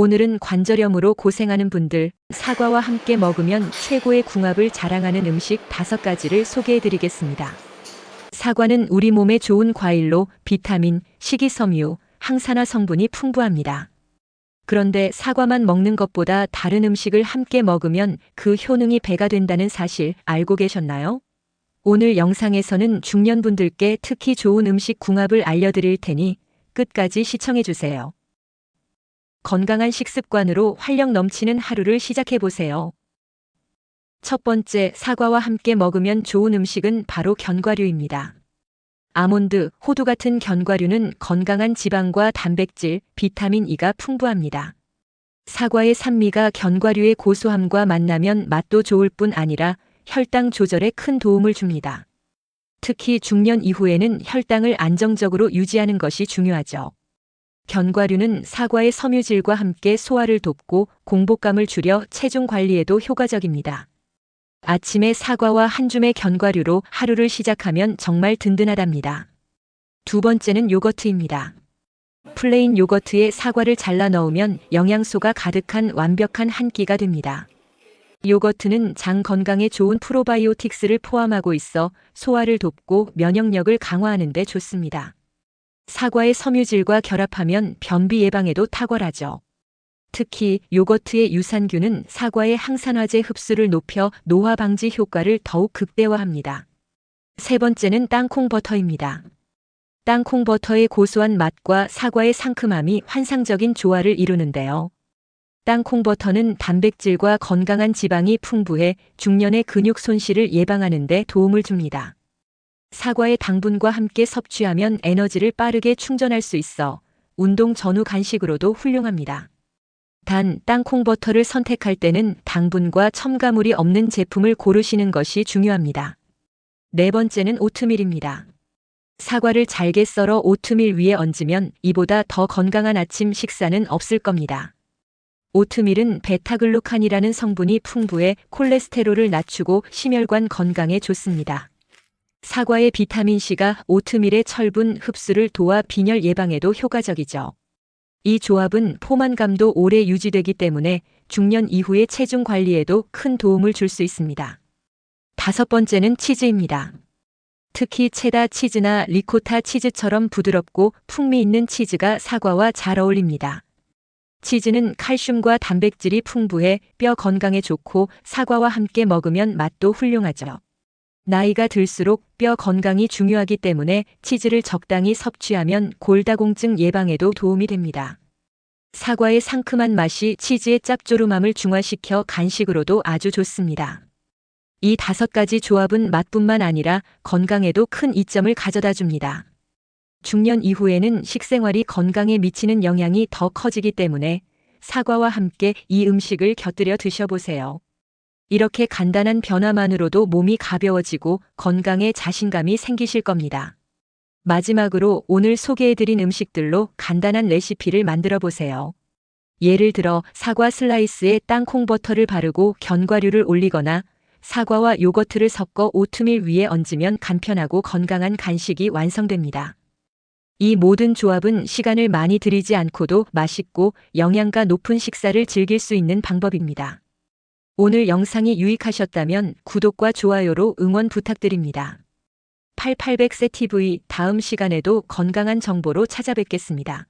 오늘은 관절염으로 고생하는 분들, 사과와 함께 먹으면 최고의 궁합을 자랑하는 음식 다섯 가지를 소개해 드리겠습니다. 사과는 우리 몸에 좋은 과일로 비타민, 식이섬유, 항산화 성분이 풍부합니다. 그런데 사과만 먹는 것보다 다른 음식을 함께 먹으면 그 효능이 배가 된다는 사실 알고 계셨나요? 오늘 영상에서는 중년분들께 특히 좋은 음식 궁합을 알려드릴 테니 끝까지 시청해 주세요. 건강한 식습관으로 활력 넘치는 하루를 시작해 보세요. 첫 번째, 사과와 함께 먹으면 좋은 음식은 바로 견과류입니다. 아몬드, 호두 같은 견과류는 건강한 지방과 단백질, 비타민 E가 풍부합니다. 사과의 산미가 견과류의 고소함과 만나면 맛도 좋을 뿐 아니라 혈당 조절에 큰 도움을 줍니다. 특히 중년 이후에는 혈당을 안정적으로 유지하는 것이 중요하죠. 견과류는 사과의 섬유질과 함께 소화를 돕고 공복감을 줄여 체중 관리에도 효과적입니다. 아침에 사과와 한 줌의 견과류로 하루를 시작하면 정말 든든하답니다. 두 번째는 요거트입니다. 플레인 요거트에 사과를 잘라 넣으면 영양소가 가득한 완벽한 한 끼가 됩니다. 요거트는 장 건강에 좋은 프로바이오틱스를 포함하고 있어 소화를 돕고 면역력을 강화하는 데 좋습니다. 사과의 섬유질과 결합하면 변비 예방에도 탁월하죠. 특히 요거트의 유산균은 사과의 항산화제 흡수를 높여 노화 방지 효과를 더욱 극대화합니다. 세 번째는 땅콩 버터입니다. 땅콩 버터의 고소한 맛과 사과의 상큼함이 환상적인 조화를 이루는데요. 땅콩 버터는 단백질과 건강한 지방이 풍부해 중년의 근육 손실을 예방하는 데 도움을 줍니다. 사과의 당분과 함께 섭취하면 에너지를 빠르게 충전할 수 있어 운동 전후 간식으로도 훌륭합니다. 단, 땅콩 버터를 선택할 때는 당분과 첨가물이 없는 제품을 고르시는 것이 중요합니다. 네 번째는 오트밀입니다. 사과를 잘게 썰어 오트밀 위에 얹으면 이보다 더 건강한 아침 식사는 없을 겁니다. 오트밀은 베타글루칸이라는 성분이 풍부해 콜레스테롤을 낮추고 심혈관 건강에 좋습니다. 사과의 비타민C가 오트밀의 철분 흡수를 도와 빈혈 예방에도 효과적이죠. 이 조합은 포만감도 오래 유지되기 때문에 중년 이후의 체중 관리에도 큰 도움을 줄 수 있습니다. 다섯 번째는 치즈입니다. 특히 체다 치즈나 리코타 치즈처럼 부드럽고 풍미 있는 치즈가 사과와 잘 어울립니다. 치즈는 칼슘과 단백질이 풍부해 뼈 건강에 좋고 사과와 함께 먹으면 맛도 훌륭하죠. 나이가 들수록 뼈 건강이 중요하기 때문에 치즈를 적당히 섭취하면 골다공증 예방에도 도움이 됩니다. 사과의 상큼한 맛이 치즈의 짭조름함을 중화시켜 간식으로도 아주 좋습니다. 이 다섯 가지 조합은 맛뿐만 아니라 건강에도 큰 이점을 가져다 줍니다. 중년 이후에는 식생활이 건강에 미치는 영향이 더 커지기 때문에 사과와 함께 이 음식을 곁들여 드셔보세요. 이렇게 간단한 변화만으로도 몸이 가벼워지고 건강에 자신감이 생기실 겁니다. 마지막으로 오늘 소개해드린 음식들로 간단한 레시피를 만들어 보세요. 예를 들어 사과 슬라이스에 땅콩 버터를 바르고 견과류를 올리거나 사과와 요거트를 섞어 오트밀 위에 얹으면 간편하고 건강한 간식이 완성됩니다. 이 모든 조합은 시간을 많이 들이지 않고도 맛있고 영양가 높은 식사를 즐길 수 있는 방법입니다. 오늘 영상이 유익하셨다면 구독과 좋아요로 응원 부탁드립니다. 8800세TV 다음 시간에도 건강한 정보로 찾아뵙겠습니다.